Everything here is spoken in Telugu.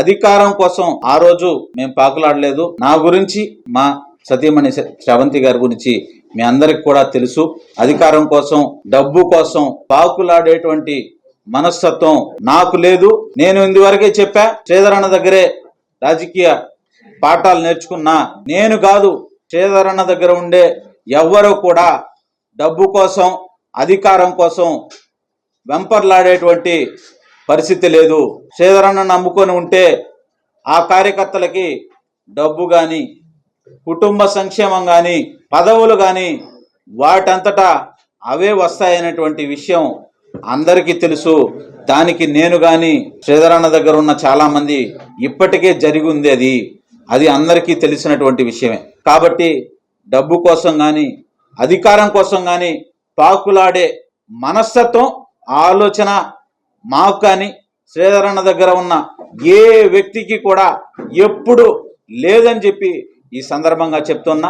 అధికారం కోసం ఆ రోజు మేము పాకులాడలేదు. నా గురించి మా సతీమణి శ్రవంతి గారి గురించి మీ అందరికి కూడా తెలుసు. అధికారం కోసం డబ్బు కోసం పాకులాడేటువంటి మనస్తత్వం నాకు లేదు. నేను ఇందువరకే చెప్పా శ్రీధరన్న దగ్గరే రాజకీయ పాఠాలు నేర్చుకున్నా. నేను కాదు చేదరణ దగ్గర ఉండే ఎవ్వరూ కూడా డబ్బు కోసం అధికారం కోసం వెంపర్లాడేటువంటి పరిస్థితి లేదు. శ్రీధరన్న నమ్ముకొని ఉంటే ఆ కార్యకర్తలకి డబ్బు కానీ కుటుంబ సంక్షేమం కానీ పదవులు కానీ వాటంతటా అవే వస్తాయనేటువంటి విషయం అందరికీ తెలుసు. దానికి నేను కానీ శ్రీధరన్న దగ్గర ఉన్న చాలామంది ఇప్పటికే జరిగి ఉంది అది. అది అందరికీ తెలిసినటువంటి విషయమే. కాబట్టి డబ్బు కోసం కానీ అధికారం కోసం కానీ పాకులాడే మనస్తత్వం ఆలోచన మాకు కానీ శ్రీధరన్న దగ్గర ఉన్న ఏ వ్యక్తికి కూడా ఎప్పుడు లేదని చెప్పి ఈ సందర్భంగా చెప్తున్నా.